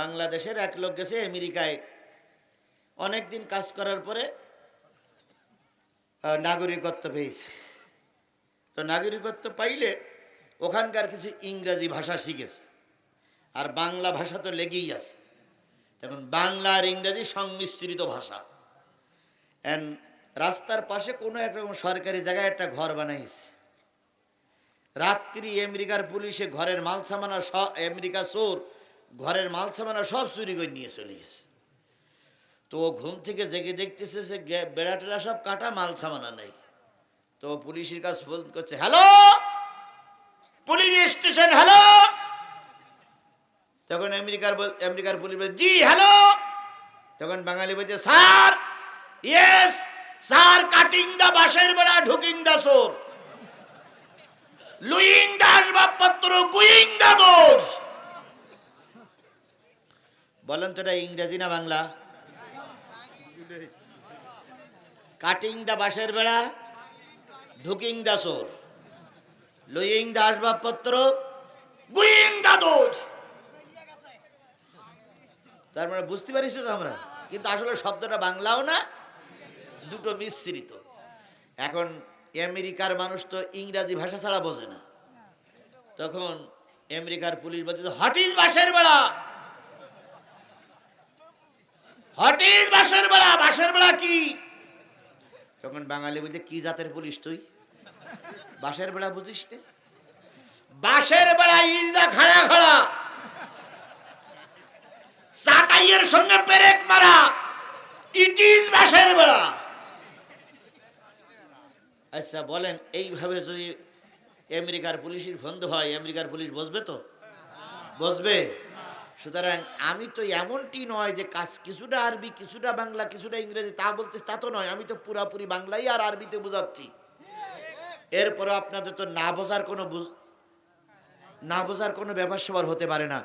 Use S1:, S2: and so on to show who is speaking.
S1: বাংলাদেশের এক লোক গেছে আমেরিকায়। অনেক দিন কাজ করার পরে নাগরিকত্ব পেয়েছে। তো নাগরিকত্ব পাইলে ওখানকার কিছু ইংরাজি ভাষা শিখেছে। আর বাংলা ভাষা তো লেগেই আছে। তখন বাংলা আর ইংরাজি সংমিশ্রিত ভাষা। এন্ড রাস্তার পাশে কোনো একটা সরকারি জায়গায় একটা ঘর বানাইছে। রাত্রি আমেরিকার পুলিশে ঘরের মাল সামানা আমেরিকা চোর ঘরের মাল সামানা সব চুরি করে নিয়ে চলে গেছে। তো ও ঘুম থেকে জেগে দেখতেছে যে গে- বেড়া টেড়া সব কাটা মাল সামানা নেই। তো পুলিশের কাছে ফোন করছে, হ্যালো? Police station, hello? তখন আমেরিকার আমেরিকার পুলিশ বলে জি, হ্যালো? তখন বাঙালি বলছে, স্যার, ইয়েস, স্যার কাটিং দা বাসের বেড়া ঢুকিং দা সোর লুইং দা আসবাবপত্র গুইং দা দোষ। বলেন তো এটা ইংরেজি না বাংলা? কাটিং দা বাসের বেড়া, ঢুকিং দা সোর লুইং দা আসবাবপত্র, গুইং দা দোষ তার মানে বুঝতে পারিস তো আমরা, কিন্তু আসলে শব্দটা বাংলাও না, দুটো মিশ্রিত। এখন আমেরিকার মানুষ তো ইংরাজি ভাষা ছাড়া বোঝে না। তখন আমেরিকার পুলিশ বলছে হট ইজ বাসের বেড়া? হট ইজ বাসের বেড়া বাসের বেড়া কি? তখন বাঙালি বলছে কি জাতের পুলিশ তুই? বাসের বেড়া বুঝিস নে? বাসের বেড়া ইজ দা খাড়া খাড়া চাটাইয়ের সঙ্গে পেরেক মারা ইট ইজ বাসের বেড়া। আচ্ছা বলেন এইভাবে যদি আমেরিকার পুলিশের ফন্দ হয় আমেরিকার পুলিশ বসবে তো? বসবে? সুতরাং আমি তো এমনটি নয় যে কাজ কিছুটা আরবি, কিছুটা বাংলা, কিছুটা ইংরেজি, তা বলতে তা তো নয়। আমি তো পুরাপুরি বাংলাই আর আরবিতে বোঝাচ্ছি। এরপরে আপনাদের তো না বোঝার কোনো না বোঝার কোনো ব্যাপার সবার হতে পারে না।